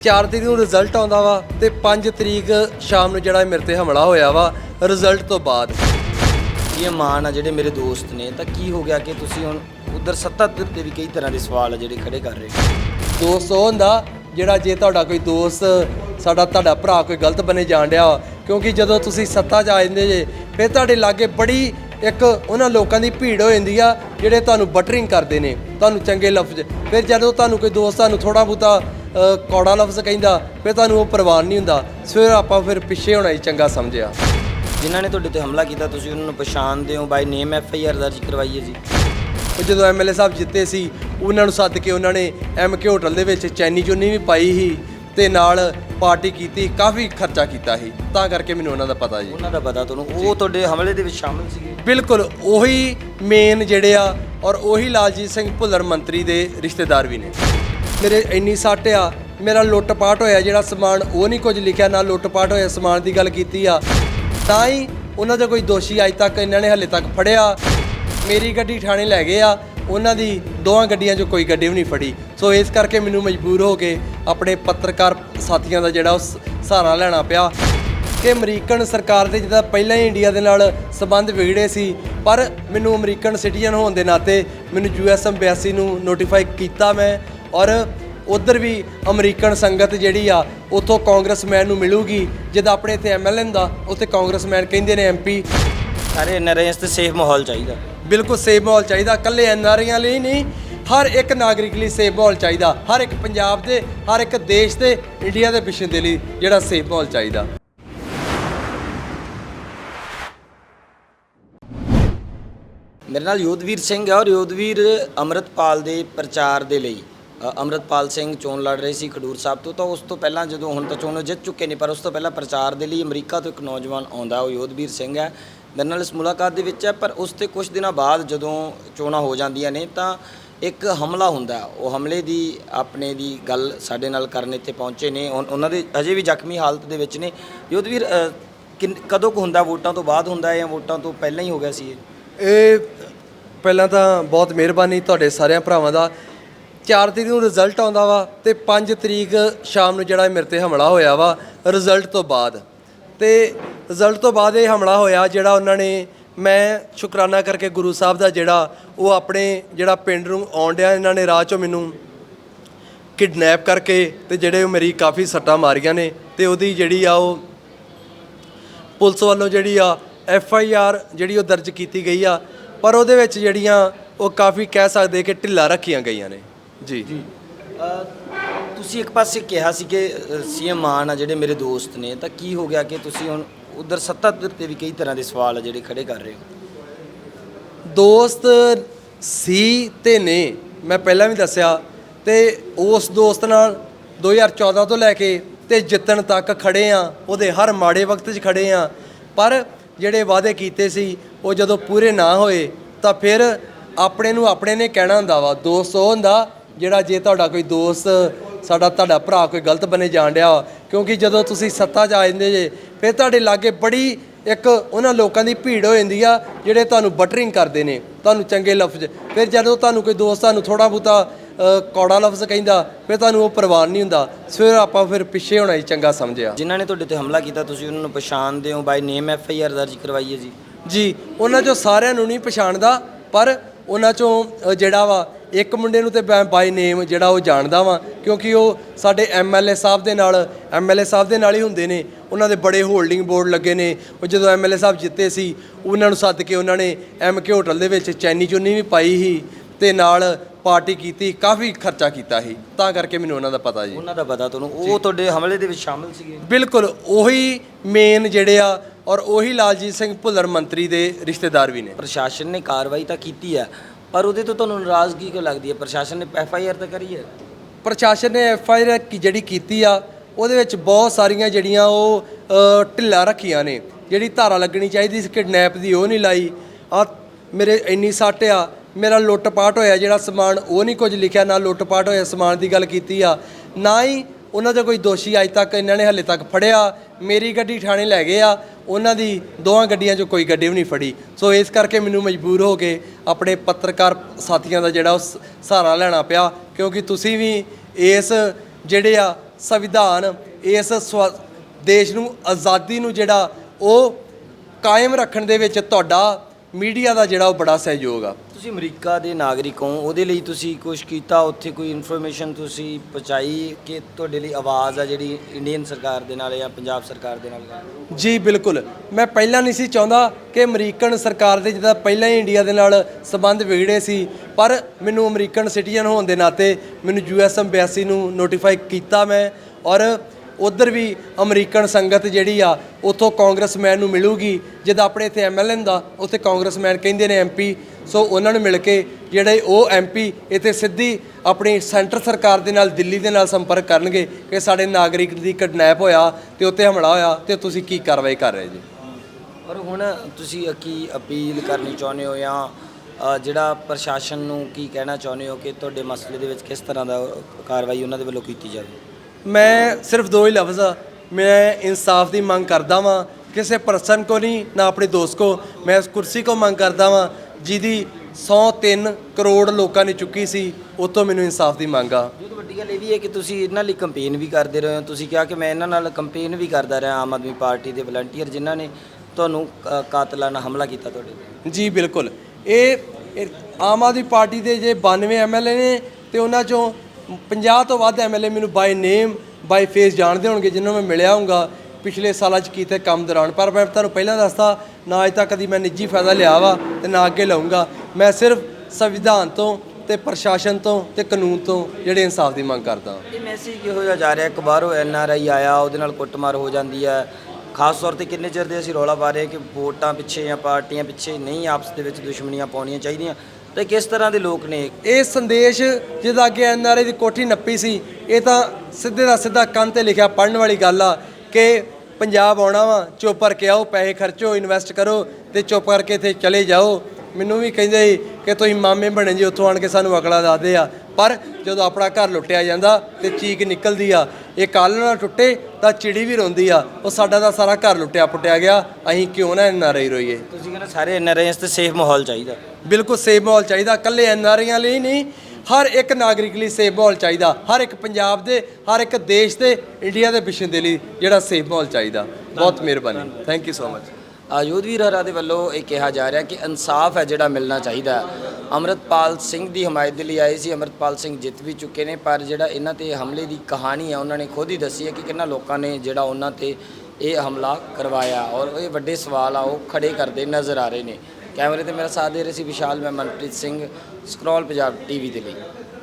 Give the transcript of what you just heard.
4 ਤਰੀਕ ਨੂੰ ਰਿਜ਼ਲਟ ਆਉਂਦਾ ਵਾ ਤੇ 5 ਤਰੀਕ ਸ਼ਾਮ ਨੂੰ ਜਿਹੜਾ ਮੇਰੇ ਤੇ ਹਮਲਾ ਹੋਇਆ ਵਾ ਰਿਜ਼ਲਟ ਤੋਂ ਬਾਅਦ। ਇਹ ਮਾਨ ਆ ਜਿਹੜੇ ਮੇਰੇ ਦੋਸਤ ਨੇ ਤਾਂ ਕੀ ਹੋ ਗਿਆ ਕਿ ਤੁਸੀਂ ਹੁਣ ਉਧਰ ਸੱਤਾਧਰ ਤੇ ਵੀ ਕਈ ਤਰ੍ਹਾਂ ਦੇ ਸਵਾਲ ਆ ਜਿਹੜੇ ਖੜੇ ਕਰ ਰਹੇ ਹੋ? ਦੋਸਤ ਉਹ ਹੁੰਦਾ ਜਿਹੜਾ ਜੇ ਤੁਹਾਡਾ ਕੋਈ ਦੋਸਤ ਸਾਡਾ ਤੁਹਾਡਾ ਭਰਾ ਕੋਈ ਗਲਤ ਬਣੇ ਜਾਣ ਡਿਆ ਕਿਉਂਕਿ ਜਦੋਂ ਤੁਸੀਂ ਸੱਤਾ 'ਚ ਆ ਜਾਂਦੇ ਜੇ ਫਿਰ ਤੁਹਾਡੇ ਲਾਗੇ ਬੜੀ ਇੱਕ ਉਹਨਾਂ ਲੋਕਾਂ ਦੀ ਭੀੜ ਹੋ ਜਾਂਦੀ ਆ ਜਿਹੜੇ ਤੁਹਾਨੂੰ ਬਟਰਿੰਗ ਕਰਦੇ ਨੇ ਤੁਹਾਨੂੰ ਚੰਗੇ ਲਫ਼ਜ਼ ਫਿਰ ਜਦੋਂ ਤੁਹਾਨੂੰ ਕੋਈ ਦੋਸਤ ਤੁਹਾਨੂੰ ਥੋੜਾ ਬਹੁਤਾ ਅ, ਕੌੜਾ ਲਫ਼ਜ਼ ਕਹਿੰਦਾ ਫਿਰ ਤੁਹਾਨੂੰ ਉਹ ਪ੍ਰਵਾਨ ਨਹੀਂ ਹੁੰਦਾ। ਫਿਰ ਆਪਾਂ ਫਿਰ ਪਿੱਛੇ ਹੋਣਾ ਹੀ ਚੰਗਾ ਸਮਝਿਆ। ਜਿਨ੍ਹਾਂ ਨੇ ਤੁਹਾਡੇ ਤੇ ਹਮਲਾ ਕੀਤਾ ਤੁਸੀਂ ਉਹਨਾਂ ਨੂੰ ਪਛਾਣਦੇ ਹੋ? ਬਾਈ ਨੇਮ ਐਫ ਆਈ ਆਰ ਦਰਜ ਕਰਵਾਈ ਹੈ ਜੀ। ਉਹ ਜਦੋਂ ਐਮਐਲਏ ਸਾਹਿਬ ਜਿੱਤੇ ਸੀ ਉਹਨਾਂ ਨੂੰ ਸੱਦ ਕੇ ਉਹਨਾਂ ਨੇ ਐਮਕੇ ਹੋਟਲ ਦੇ ਵਿੱਚ ਚੈਨੀ ਚੁੰਨੀ ਵੀ ਪਾਈ ਸੀ ਤੇ ਨਾਲ ਪਾਰਟੀ ਕੀਤੀ ਕਾਫੀ ਖਰਚਾ ਕੀਤਾ ਸੀ। ਤਾਂ ਕਰਕੇ ਮੈਨੂੰ ਉਹਨਾਂ ਦਾ ਪਤਾ ਜੀ। ਉਹਨਾਂ ਦਾ ਪਤਾ ਤੁਹਾਨੂੰ। ਉਹ ਤੁਹਾਡੇ ਹਮਲੇ ਦੇ ਵਿੱਚ ਸ਼ਾਮਲ ਸੀਗੇ? ਬਿਲਕੁਲ ਉਹੀ ਮੇਨ ਜਿਹੜੇ ਆ ਔਰ ਉਹੀ ਲਾਲਜੀਤ ਸਿੰਘ ਭੁੱਲਰ ਮੰਤਰੀ ਦੇ ਰਿਸ਼ਤੇਦਾਰ ਵੀ ਨੇ। ਮੇਰੇ ਇੰਨੀ ਸੱਟ ਆ, ਮੇਰਾ ਲੁੱਟ-ਪਾਟ ਹੋਇਆ, ਜਿਹੜਾ ਸਮਾਨ ਉਹ ਨਹੀਂ ਕੁਝ ਲਿਖਿਆ, ਨਾ ਲੁੱਟ-ਪਾਟ ਹੋਇਆ ਸਮਾਨ ਦੀ ਗੱਲ ਕੀਤੀ ਆ। ਤਾਂ ਹੀ ਉਹਨਾਂ ਦਾ ਕੋਈ ਦੋਸ਼ੀ ਅੱਜ ਤੱਕ ਇਹਨਾਂ ਨੇ ਹਲੇ ਤੱਕ ਫੜਿਆ। ਮੇਰੀ ਗੱਡੀ ਥਾਣੇ ਲੈ ਗਏ ਆ, ਉਹਨਾਂ ਦੀ ਦੋਹਾਂ ਗੱਡੀਆਂ 'ਚੋਂ ਕੋਈ ਗੱਡੀ ਵੀ ਨਹੀਂ ਫੜੀ। ਸੋ ਇਸ ਕਰਕੇ ਮੈਨੂੰ ਮਜਬੂਰ ਹੋ ਕੇ ਆਪਣੇ ਪੱਤਰਕਾਰ ਸਾਥੀਆਂ ਦਾ ਜਿਹੜਾ ਉਹ ਸਹਾਰਾ ਲੈਣਾ ਪਿਆ ਕਿ ਅਮਰੀਕਨ ਸਰਕਾਰ ਦੇ ਜਿੱਦਾਂ ਪਹਿਲਾਂ ਹੀ ਇੰਡੀਆ ਦੇ ਨਾਲ ਸਬੰਧ ਵਿਗੜੇ ਸੀ, ਪਰ ਮੈਨੂੰ ਅਮਰੀਕਨ ਸਿਟੀਜ਼ਨ ਹੋਣ ਦੇ ਨਾਤੇ ਮੈਨੂੰ ਯੂਐਸ ਐਮਬੈਸੀ ਨੂੰ ਨੋਟੀਫਾਈ ਕੀਤਾ ਮੈਂ। ਔਰ ਉਧਰ ਵੀ ਅਮਰੀਕਨ ਸੰਗਤ ਜਿਹੜੀ ਆ ਉਥੋਂ ਕਾਂਗਰਸਮੈਨ ਨੂੰ ਮਿਲੂਗੀ ਜਿੱਦਾਂ ਆਪਣੇ ਇੱਥੇ ਐਮਐਲਏ ਦਾ ਉੱਥੇ ਕਾਂਗਰਸਮੈਨ ਕਹਿੰਦੇ ਨੇ ਐਮਪੀ ਸਾਰੇ ਐਨਆਰਆਈਸ ਤੇ ਸੇਫ ਮਾਹੌਲ ਚਾਹੀਦਾ। ਬਿਲਕੁਲ ਸੇਫ ਮਾਹੌਲ ਚਾਹੀਦਾ ਇਕੱਲੇ ਐਨਆਰਆਈਆਂ ਲਈ ਨਹੀਂ ਹਰ ਇੱਕ ਨਾਗਰਿਕ ਲਈ ਸੇਫ ਮਾਹੌਲ ਚਾਹੀਦਾ ਹਰ ਇੱਕ ਪੰਜਾਬ ਦੇ ਹਰ ਇੱਕ ਦੇਸ਼ ਦੇ ਇੰਡੀਆ ਦੇ ਪਿਛੇ ਦੇ ਲਈ ਜਿਹੜਾ ਸੇਫ ਮਾਹੌਲ ਚਾਹੀਦਾ। ਮੇਰੇ ਨਾਲ ਯੋਧਵੀਰ ਸਿੰਘ ਹੈ ਔਰ ਯੋਧਵੀਰ ਅਮਰਤਪਾਲ ਦੇ ਪ੍ਰਚਾਰ ਦੇ ਲਈ। ਅਮਰਤਪਾਲ ਸਿੰਘ ਚੋਣ ਲੜ ਰਹੇ ਸੀ ਖਡੂਰ ਸਾਹਿਬ ਤੋਂ ਤਾਂ ਉਸ ਤੋਂ ਪਹਿਲਾਂ ਜਦੋਂ ਹੁਣ ਤਾਂ ਚੋਣ ਜਿੱਤ ਚੁੱਕੇ ਨੇ ਪਰ ਉਸ ਤੋਂ ਪਹਿਲਾਂ ਪ੍ਰਚਾਰ ਦੇ ਲਈ ਅਮਰੀਕਾ ਤੋਂ ਇੱਕ ਨੌਜਵਾਨ ਆਉਂਦਾ ਉਹ ਯੋਧਵੀਰ ਸਿੰਘ ਹੈ। ਮੇਰੇ ਨਾਲ ਇਸ ਮੁਲਾਕਾਤ ਦੇ ਵਿੱਚ ਹੈ ਪਰ ਉਸ ਤੇ ਕੁਝ ਦਿਨਾਂ ਬਾਅਦ ਜਦੋਂ ਚੋਣਾਂ ਹੋ ਜਾਂਦੀਆਂ ਨੇ ਤਾਂ ਇੱਕ ਹਮਲਾ ਹੁੰਦਾ ਉਹ ਹਮਲੇ ਦੀ ਆਪਣੇ ਦੀ ਗੱਲ ਸਾਡੇ ਨਾਲ ਕਰਨ ਇੱਥੇ ਪਹੁੰਚੇ ਨੇ। ਉਨ- ਉਹਨਾਂ ਦੇ ਅਜੇ ਵੀ ਜ਼ਖਮੀ ਹਾਲਤ ਦੇ ਵਿੱਚ ਨੇ। ਯੋਧਵੀਰ ਅ, ਕਦੋਂ ਕੁ ਹੁੰਦਾ ਵੋਟਾਂ ਤੋਂ ਬਾਅਦ ਹੁੰਦਾ ਜਾਂ ਵੋਟਾਂ ਤੋਂ ਪਹਿਲਾਂ ਹੀ ਹੋ ਗਿਆ ਸੀ ਇਹ ਪਹਿਲਾਂ ਤਾਂ ਬਹੁਤ ਮਿਹਰਬਾਨੀ ਤੁਹਾਡੇ ਸਾਰਿਆਂ ਭਰਾਵਾਂ ਦਾ। 4 ਤਰੀਕ ਨੂੰ ਰਿਜ਼ਲਟ ਆਉਂਦਾ ਵਾ ਤੇ 5 ਤਰੀਕ ਸ਼ਾਮ ਨੂੰ ਜਿਹੜਾ ਮੇਰੇ ਤੇ ਹਮਲਾ ਹੋਇਆ ਵਾ ਰਿਜ਼ਲਟ ਤੋਂ ਬਾਅਦ। ਤੇ ਰਿਜ਼ਲਟ ਤੋਂ ਬਾਅਦ ਇਹ ਹਮਲਾ ਹੋਇਆ ਜਿਹੜਾ ਉਹਨਾਂ ਨੇ, ਮੈਂ ਸ਼ੁਕਰਾਨਾ ਕਰਕੇ ਗੁਰੂ ਸਾਹਿਬ ਦਾ ਜਿਹੜਾ, ਉਹ ਆਪਣੇ ਜਿਹੜਾ ਪਿੰਡ ਨੂੰ ਆਉਣ ਡਿਆ, ਇਹਨਾਂ ਨੇ ਰਾਹ ਚੋਂ ਮੈਨੂੰ ਕਿਡਨੈਪ ਕਰਕੇ ਤੇ ਜਿਹੜੇ ਉਹ ਮੇਰੀ ਕਾਫੀ ਸੱਟਾਂ ਮਾਰੀਆਂ ਨੇ ਤੇ ਉਹਦੀ ਜਿਹੜੀ ਆ ਉਹ ਪੁਲਿਸ ਵੱਲੋਂ ਜਿਹੜੀ ਆ ਐਫ ਆਈ ਆਰ ਜਿਹੜੀ ਉਹ ਦਰਜ ਕੀਤੀ ਗਈ ਆ, ਪਰ ਉਹਦੇ ਵਿੱਚ ਜਿਹੜੀਆਂ ਉਹ ਕਾਫੀ ਕਹਿ ਸਕਦੇ ਕਿ ਢਿੱਲਾ ਰੱਖੀਆਂ ਗਈਆਂ ਨੇ। ਜੀ। ਅ, ਤੁਸੀਂ ਇੱਕ ਪਾਸੇ ਕਿਹਾ ਸੀ ਕਿ ਸੀਐਮ ਮਾਨ ਆ ਜਿਹੜੇ ਮੇਰੇ ਦੋਸਤ ਨੇ ਤਾਂ ਕੀ ਹੋ ਗਿਆ ਕਿ ਤੁਸੀਂ ਹੁਣ ਉਧਰ ਸੱਤਾਧਰ ਤੇ ਵੀ ਕਈ ਤਰ੍ਹਾਂ ਦੇ ਸਵਾਲ ਆ ਜਿਹੜੇ ਖੜੇ ਕਰ ਰਹੇ ਹੋ? ਦੋਸਤ ਸੀ ਤੇ ਨੇ ਮੈਂ ਪਹਿਲਾਂ ਵੀ ਦੱਸਿਆ ਤੇ ਉਸ ਦੋਸਤ ਨਾਲ 2014 ਤੋਂ ਲੈ ਕੇ ਤੇ ਜਿੱਤਣ ਤੱਕ ਖੜੇ ਆ ਉਹਦੇ ਹਰ ਮਾੜੇ ਵਕਤ 'ਚ ਖੜੇ ਆ ਪਰ ਜਿਹੜੇ ਵਾਅਦੇ ਕੀਤੇ ਸੀ ਉਹ ਜਦੋਂ ਪੂਰੇ ਨਾ ਹੋਏ ਤਾਂ ਫਿਰ ਆਪਣੇ ਨੂੰ ਆਪਣੇ ਨੇ ਕਹਿਣਾ ਹੁੰਦਾ ਵਾ ਦੋਸਤ ਉਹ ਹੁੰਦਾ ਜਿਹੜਾ ਜੇ ਤੁਹਾਡਾ ਕੋਈ ਦੋਸਤ ਸਾਡਾ ਤੁਹਾਡਾ ਭਰਾ ਕੋਈ ਗਲਤ ਬਣੇ ਜਾਣ ਡਿਆ ਕਿਉਂਕਿ ਜਦੋਂ ਤੁਸੀਂ ਸੱਤਾ 'ਚ ਆ ਜਾਂਦੇ ਜੇ ਫਿਰ ਤੁਹਾਡੇ ਲਾਗੇ ਬੜੀ ਇੱਕ ਉਹਨਾਂ ਲੋਕਾਂ ਦੀ ਭੀੜ ਹੋ ਜਾਂਦੀ ਆ ਜਿਹੜੇ ਤੁਹਾਨੂੰ ਬਟਰਿੰਗ ਕਰਦੇ ਨੇ ਤੁਹਾਨੂੰ ਚੰਗੇ ਲਫ਼ਜ਼। ਫਿਰ ਜਦੋਂ ਤੁਹਾਨੂੰ ਕੋਈ ਦੋਸਤ ਤੁਹਾਨੂੰ ਥੋੜਾ ਬਹੁਤਾ ਅ, ਕੌੜਾ ਲਫ਼ਜ਼ ਕਹਿੰਦਾ ਫਿਰ ਤੁਹਾਨੂੰ ਉਹ ਪ੍ਰਵਾਨ ਨਹੀਂ ਹੁੰਦਾ। ਫਿਰ ਆਪਾਂ ਫਿਰ ਪਿੱਛੇ ਹੋਣਾ ਹੀ ਚੰਗਾ ਸਮਝਿਆ। ਜਿਨ੍ਹਾਂ ਨੇ ਤੁਹਾਡੇ ਤੇ ਹਮਲਾ ਕੀਤਾ ਤੁਸੀਂ ਉਹਨਾਂ ਨੂੰ ਪਛਾਣਦੇ ਹੋ ਬਾਈ ਨੇਮ ਐਫ ਆਈ ਆਰ ਦਰਜ ਕਰਵਾਈ ਹੈ ਜੀ। ਜੀ ਉਹਨਾਂ ਚੋਂ ਸਾਰਿਆਂ ਨੂੰ ਨਹੀਂ ਪਛਾਣਦਾ ਪਰ ਉਹਨਾਂ ਚੋਂ ਜਿਹੜਾ ਵਾ ਇੱਕ ਮੁੰਡੇ ਨੂੰ ਤੇ ਮੈਂ ਬਾਈ ਨੇਮ ਜਿਹੜਾ ਉਹ ਜਾਣਦਾ ਵਾਂ ਕਿਉਂਕਿ ਉਹ ਸਾਡੇ ਐਮਐਲਏ ਸਾਹਿਬ ਦੇ ਨਾਲ ਐਮਐਲਏ ਸਾਹਿਬ ਦੇ ਨਾਲ ਹੀ ਹੁੰਦੇ ਨੇ। ਉਹਨਾਂ ਦੇ ਬੜੇ ਹੋਲਡਿੰਗ ਬੋਰਡ ਲੱਗੇ ਨੇ। ਉਹ ਜਦੋਂ ਐਮਐਲਏ ਸਾਹਿਬ ਜਿੱਤੇ ਸੀ ਉਹਨਾਂ ਨੂੰ ਸੱਦ ਕੇ ਉਹਨਾਂ ਨੇ ਐਮਕੇ ਹੋਟਲ ਦੇ ਵਿੱਚ ਚੈਨੀ ਚੁੰਨੀ ਵੀ ਪਾਈ ਸੀ ਤੇ ਨਾਲ ਪਾਰਟੀ ਕੀਤੀ ਕਾਫੀ ਖਰਚਾ ਕੀਤਾ ਸੀ। ਤਾਂ ਕਰਕੇ ਮੈਨੂੰ ਉਹਨਾਂ ਦਾ ਪਤਾ ਜੀ। ਉਹਨਾਂ ਦਾ ਪਤਾ ਤੁਹਾਨੂੰ। ਉਹ ਤੁਹਾਡੇ ਹਮਲੇ ਦੇ ਵਿੱਚ ਸ਼ਾਮਲ ਸੀਗੇ? ਬਿਲਕੁਲ ਉਹੀ ਮੇਨ ਜਿਹੜੇ ਆ ਔਰ ਉਹੀ ਲਾਲਜੀਤ ਸਿੰਘ ਭੁੱਲਰ ਮੰਤਰੀ ਦੇ ਰਿਸ਼ਤੇਦਾਰ ਵੀ ਨੇ। ਪ੍ਰਸ਼ਾਸਨ ਨੇ ਕਾਰਵਾਈ ਤਾਂ ਕੀਤੀ ਹੈ ਪਰ ਉਹਦੇ ਤੋਂ ਤੁਹਾਨੂੰ ਨਾਰਾਜ਼ਗੀ ਕਿਉਂ ਲੱਗਦੀ ਹੈ? ਪ੍ਰਸ਼ਾਸਨ ਨੇ ਐਫ ਆਈ ਆਰ ਤਾਂ ਕਰੀ ਹੈ। ਪ੍ਰਸ਼ਾਸਨ ਨੇ ਐਫ ਆਈ ਆਰ ਜਿਹੜੀ ਕੀਤੀ ਆ ਉਹਦੇ ਵਿੱਚ ਬਹੁਤ ਸਾਰੀਆਂ ਜਿਹੜੀਆਂ ਉਹ ਅ, ਢਿੱਲਾ ਰੱਖੀਆਂ ਨੇ। ਜਿਹੜੀ ਧਾਰਾ ਲੱਗਣੀ ਚਾਹੀਦੀ ਸੀ ਕਿਡਨੈਪ ਦੀ ਉਹ ਨਹੀਂ ਲਾਈ। ਆ ਮੇਰੇ ਇੰਨੀ ਸੱਟ ਆ ਮੇਰਾ ਲੁੱਟ-ਪਾਟ ਹੋਇਆ ਜਿਹੜਾ ਸਮਾਨ ਉਹ ਨਹੀਂ ਕੁਝ ਲਿਖਿਆ ਨਾ ਲੁੱਟ-ਪਾਟ ਹੋਇਆ ਸਮਾਨ ਦੀ ਗੱਲ ਕੀਤੀ ਆ। ਨਾ ਹੀ ਉਹਨਾਂ ਦਾ ਕੋਈ ਦੋਸ਼ੀ ਅੱਜ ਤੱਕ ਇਹਨਾਂ ਨੇ ਹਲੇ ਤੱਕ ਫੜਿਆ। ਮੇਰੀ ਗੱਡੀ ਥਾਣੇ ਲੈ ਗਏ ਆ। ਉਹਨਾਂ ਦੀ ਦੋਹਾਂ ਗੱਡੀਆਂ 'ਚੋਂ ਕੋਈ ਗੱਡੀ ਵੀ ਨਹੀਂ ਫੜੀ। ਸੋ ਇਸ ਕਰਕੇ ਮੈਨੂੰ ਮਜਬੂਰ ਹੋ ਕੇ ਆਪਣੇ ਪੱਤਰਕਾਰ ਸਾਥੀਆਂ ਦਾ ਜਿਹੜਾ ਉਹ ਸਹਾਰਾ ਲੈਣਾ ਪਿਆ। ਕਿਉਂਕਿ ਤੁਸੀਂ ਵੀ ਇਸ ਜਿਹੜੇ ਆ ਸੰਵਿਧਾਨ, ਇਸ ਸਵ- ਦੇਸ਼ ਨੂੰ, ਆਜ਼ਾਦੀ ਨੂੰ ਜਿਹੜਾ ਉਹ ਕਾਇਮ ਰੱਖਣ ਦੇ ਵਿੱਚ ਤੁਹਾਡਾ ਮੀਡੀਆ ਦਾ ਜਿਹੜਾ ਉਹ ਬੜਾ ਸਹਿਯੋਗ ਆ। ਤੁਸੀਂ ਅਮਰੀਕਾ ਦੇ ਨਾਗਰਿਕ ਹੋ ਉਹਦੇ ਲਈ ਤੁਸੀਂ ਕੁਝ ਕੀਤਾ? ਉੱਥੇ ਕੋਈ ਇਨਫੋਰਮੇਸ਼ਨ ਤੁਸੀਂ ਪਹੁੰਚਾਈ ਕਿ ਤੁਹਾਡੇ ਲਈ ਆਵਾਜ਼ ਆ ਜਿਹੜੀ ਇੰਡੀਅਨ ਸਰਕਾਰ ਦੇ ਨਾਲ ਜਾਂ ਪੰਜਾਬ ਸਰਕਾਰ ਦੇ ਨਾਲ ਜੀ ਬਿਲਕੁਲ। ਮੈਂ ਪਹਿਲਾਂ ਨਹੀਂ ਸੀ ਚਾਹੁੰਦਾ ਕਿ ਅਮਰੀਕਨ ਸਰਕਾਰ ਦੇ ਜਿੱਦਾਂ ਪਹਿਲਾਂ ਹੀ ਇੰਡੀਆ ਦੇ ਨਾਲ ਸਬੰਧ ਵਿਗੜੇ ਸੀ ਪਰ ਮੈਨੂੰ ਅਮਰੀਕਨ ਸਿਟੀਜ਼ਨ ਹੋਣ ਦੇ ਨਾਤੇ ਮੈਨੂੰ ਯੂਐਸ ਐਮਬੈਸੀ ਨੂੰ ਨੋਟੀਫਾਈ ਕੀਤਾ ਮੈਂ ਔਰ ਉਧਰ ਵੀ ਅਮਰੀਕਨ ਸੰਗਤ ਜਿਹੜੀ ਆ, ਉਥੋਂ ਕਾਂਗਰਸਮੈਨ ਨੂੰ ਮਿਲੂਗੀ। ਜਿੱਦਾਂ ਆਪਣੇ ਇੱਥੇ ਐਮਐਲਏ ਦਾ, ਉੱਥੇ ਕਾਂਗਰਸਮੈਨ ਕਹਿੰਦੇ ਨੇ ਐਮਪੀ ਸੋ ਉਹਨਾਂ ਨੂੰ ਮਿਲ ਕੇ ਜਿਹੜੇ ਉਹ ਐਮਪੀ ਇੱਥੇ ਸਿੱਧੀ ਆਪਣੀ ਸੈਂਟਰ ਸਰਕਾਰ ਦੇ ਨਾਲ, ਦਿੱਲੀ ਦੇ ਨਾਲ ਸੰਪਰਕ ਕਰਨਗੇ ਕਿ ਸਾਡੇ ਨਾਗਰਿਕ ਦੀ ਕਿਡਨੈਪ ਹੋਇਆ ਤੇ ਉੱਤੇ ਹਮਲਾ ਹੋਇਆ ਤੇ ਤੁਸੀਂ ਕੀ ਕਾਰਵਾਈ ਕਰ ਰਹੇ ਜੀ? ਔਰ ਹੁਣ ਤੁਸੀਂ ਕੀ ਅਪੀਲ ਕਰਨੀ ਚਾਹੁੰਦੇ ਹੋ ਜਾਂ ਜਿਹੜਾ ਪ੍ਰਸ਼ਾਸਨ ਨੂੰ ਕੀ ਕਹਿਣਾ ਚਾਹੁੰਦੇ ਹੋ ਕਿ ਤੁਹਾਡੇ ਮਸਲੇ ਦੇ ਵਿੱਚ ਕਿਸ ਤਰ੍ਹਾਂ ਦਾ ਕਾਰਵਾਈ ਉਹਨਾਂ ਦੇ ਵੱਲੋਂ ਕੀਤੀ ਜਾਵੇ? ਮੈਂ ਸਿਰਫ ਦੋ ਹੀ ਲਫ਼ਜ਼ ਆ। ਮੈਂ ਇਨਸਾਫ ਦੀ ਮੰਗ ਕਰਦਾ ਵਾਂ। ਕਿਸੇ ਪਰਸਨ ਕੋ ਨਹੀਂ ਨਾ ਆਪਣੇ ਦੋਸਤ ਕੋ। ਮੈਂ ਇਸ ਕੁਰਸੀ ਕੋ ਮੰਗ ਕਰਦਾ ਵਾਂ ਜਿਹਦੀ 103 ਕਰੋੜ ਲੋਕਾਂ ਨੇ ਚੁੱਕੀ ਸੀ ਉਤੋਂ ਮੈਨੂੰ ਇਨਸਾਫ ਦੀ ਮੰਗ ਆ। ਬਹੁਤ ਵੱਡੀ ਗੱਲ ਇਹ ਵੀ ਹੈ ਕਿ ਤੁਸੀਂ ਇਹਨਾਂ ਲਈ ਕੰਪੇਨ ਵੀ ਕਰਦੇ ਰਹੇ ਹੋ। ਤੁਸੀਂ ਕਿਹਾ ਕਿ ਮੈਂ ਇਹਨਾਂ ਨਾਲ ਕੰਪੇਨ ਵੀ ਕਰਦਾ ਰਿਹਾ ਆਮ ਆਦਮੀ ਪਾਰਟੀ ਦੇ ਵਲੰਟੀਅਰ ਜਿਨ੍ਹਾਂ ਨੇ ਤੁਹਾਨੂੰ ਅ, ਕਾਤਲਾਨਾ ਹਮਲਾ ਕੀਤਾ ਤੁਹਾਡੇ ਤੇ। ਜੀ ਬਿਲਕੁਲ। ਇਹ ਇਹ ਆਮ ਆਦਮੀ ਪਾਰਟੀ ਦੇ ਜੇ 92 ਐਮਐਲਏ ਨੇ ਤੇ ਉਹਨਾਂ ਚੋਂ 50 ਤੋਂ ਵੱਧ ਐਮਐਲਏ ਮੈਨੂੰ ਬਾਈ ਨੇਮ ਬਾਈ ਫੇਸ ਜਾਣਦੇ ਹੋਣਗੇ ਜਿਨ੍ਹਾਂ ਨੂੰ ਮੈਂ ਮਿਲਿਆ ਹੋਊਗਾ ਪਿਛਲੇ ਸਾਲਾਂ 'ਚ ਕੀਤੇ ਕੰਮ ਦੌਰਾਨ। ਪਰ ਮੈਂ ਤੁਹਾਨੂੰ ਪਹਿਲਾਂ ਦੱਸਦਾ, ਨਾ ਅਜੇ ਤੱਕ ਕਦੀ ਮੈਂ ਨਿੱਜੀ ਫਾਇਦਾ ਲਿਆ ਵਾ ਤੇ ਨਾ ਅੱਗੇ ਲਵਾਂਗਾ ਮੈਂ ਸਿਰਫ ਸੰਵਿਧਾਨ ਤੋਂ ਤੇ ਪ੍ਰਸ਼ਾਸਨ ਤੋਂ ਤੇ ਕਾਨੂੰਨ ਤੋਂ ਜਿਹੜੇ ਇਨਸਾਫ ਦੀ ਮੰਗ ਕਰਦਾ ਇਹ ਮੈਸੇਜ ਕਿਹੋ ਜਿਹਾ ਜਾ ਰਿਹਾ? ਇੱਕ ਬਾਹਰੋਂ ਐਨ ਆਰ ਆਈ ਆਇਆ, ਉਹਦੇ ਨਾਲ ਕੁੱਟਮਾਰ ਹੋ ਜਾਂਦੀ ਹੈ। ਖਾਸ ਤੌਰ ਤੇ ਕਿੰਨੇ ਚਿਰ ਦੇ ਅਸੀਂ ਰੌਲਾ ਪਾ ਰਹੇ ਕਿ ਵੋਟਾਂ ਪਿੱਛੇ ਜਾਂ ਪਾਰਟੀਆਂ ਪਿੱਛੇ ਨਹੀਂ ਆਪਸ ਦੇ ਵਿੱਚ ਦੁਸ਼ਮਣੀਆਂ ਪਾਉਣੀਆਂ ਚਾਹੀਦੀਆਂ। ਤੇ ਕਿਸ ਤਰ੍ਹਾਂ ਦੇ ਲੋਕ ਨੇ? ਇਹ ਸੰਦੇਸ਼ ਜਿਹਦਾ ਅੱਗੇ ਐਨਆਰਏ ਦੀ ਕੋਠੀ ਨੱਪੀ ਸੀ ਇਹ ਤਾਂ ਸਿੱਧੇ ਦਾ ਸਿੱਧਾ ਕੰਨ ਤੇ ਲਿਖਿਆ ਪੜਨ ਵਾਲੀ ਗੱਲ ਆ ਕਿ ਪੰਜਾਬ ਆਉਣਾ ਵਾ ਚੁੱਪ ਕਰਕੇ ਆਓ ਪੈਸੇ ਖਰਚੋ ਇਨਵੈਸਟ ਕਰੋ ਤੇ ਚੁੱਪ ਕਰਕੇ ਇੱਥੇ ਚਲੇ ਜਾਓ। ਮੈਨੂੰ ਵੀ ਕਹਿੰਦੇ ਸੀ ਕਿ ਤੁਸੀਂ ਮਾਮੇ ਬਣੇ ਜੀ ਉੱਥੋਂ ਆਣ ਕੇ ਸਾਨੂੰ ਅਕਲਾ ਦੱਸਦੇ ਆ। ਪਰ ਜਦੋਂ ਆਪਣਾ ਘਰ ਲੁੱਟਿਆ ਜਾਂਦਾ ਤੇ ਚੀਕ ਨਿਕਲਦੀ ਆ ਇਹ ਕੱਲ ਨਾ ਟੁੱਟੇ ਤਾਂ ਚਿੜੀ ਵੀ ਰੋਂਦੀ ਆ। ਉਹ ਸਾਡਾ ਤਾਂ ਸਾਰਾ ਘਰ ਲੁੱਟਿਆ ਪੁੱਟਿਆ ਗਿਆ ਅਸੀਂ ਕਿਉਂ ਨਾ ਇੰਨਾ ਰਹੀ ਰੋਈਏ? ਤੁਸੀਂ ਕਹਿੰਦੇ ਸਾਰੇ ਐਨ ਆਰ ਆਈ ਤੇ ਸੇਫ ਮਾਹੌਲ ਚਾਹੀਦਾ। ਬਿਲਕੁਲ ਸੇਫ ਮਾਹੌਲ ਚਾਹੀਦਾ ਇਕੱਲੇ ਐਨਆਰਆਈਆਂ ਲਈ ਨਹੀਂ ਹਰ ਇੱਕ ਨਾਗਰਿਕ ਲਈ ਸੇਫ ਮਾਹੌਲ ਚਾਹੀਦਾ ਹਰ ਇੱਕ ਪੰਜਾਬ ਦੇ ਹਰ ਇੱਕ ਦੇਸ਼ ਦੇ ਇੰਡੀਆ ਦੇ ਵਿਸ਼ੇ ਲਈ ਜਿਹੜਾ ਸੇਫ ਮਾਹੌਲ ਚਾਹੀਦਾ। ਬਹੁਤ ਮਿਹਰਬਾਨੀ। ਥੈਂਕ ਯੂ ਸੋ ਮਚ ਆਯੋਧਵੀਰ ਹਰਾ ਦੇ ਵੱਲੋਂ ਇਹ ਕਿਹਾ ਜਾ ਰਿਹਾ ਕਿ ਇਨਸਾਫ ਹੈ ਜਿਹੜਾ ਮਿਲਣਾ ਚਾਹੀਦਾ ਅਮਰਤਪਾਲ ਸਿੰਘ ਦੀ ਹਮਾਇਤ ਦੇ ਲਈ ਆਏ ਸੀ ਅਮਰਤਪਾਲ ਸਿੰਘ ਜਿੱਤ ਵੀ ਚੁੱਕੇ ਨੇ ਪਰ ਜਿਹੜਾ ਇਹਨਾਂ ਤੇ ਹਮਲੇ ਦੀ ਕਹਾਣੀ ਹੈ ਉਹਨਾਂ ਨੇ ਖੁਦ ਹੀ ਦੱਸੀ ਹੈ ਕਿ ਕਿੰਨਾ ਲੋਕਾਂ ਨੇ ਜਿਹੜਾ ਉਹਨਾਂ ਤੇ ਇਹ ਹਮਲਾ ਕਰਵਾਇਆ ਔਰ ਇਹ ਵੱਡੇ ਸਵਾਲ ਆ ਉਹ ਖੜੇ ਕਰਦੇ ਨਜ਼ਰ ਆ ਰਹੇ ਨੇ। ਕੈਮਰੇ ਤੇ ਮੇਰਾ ਸਾਥ ਦੇ ਰਹੇ ਸੀ ਵਿਸ਼ਾਲ, ਮੈਂ ਮਨਪ੍ਰੀਤ ਸਿੰਘ, ਸਕਰੋਲ ਪੰਜਾਬ ਟੀਵੀ ਦੇ ਲਈ।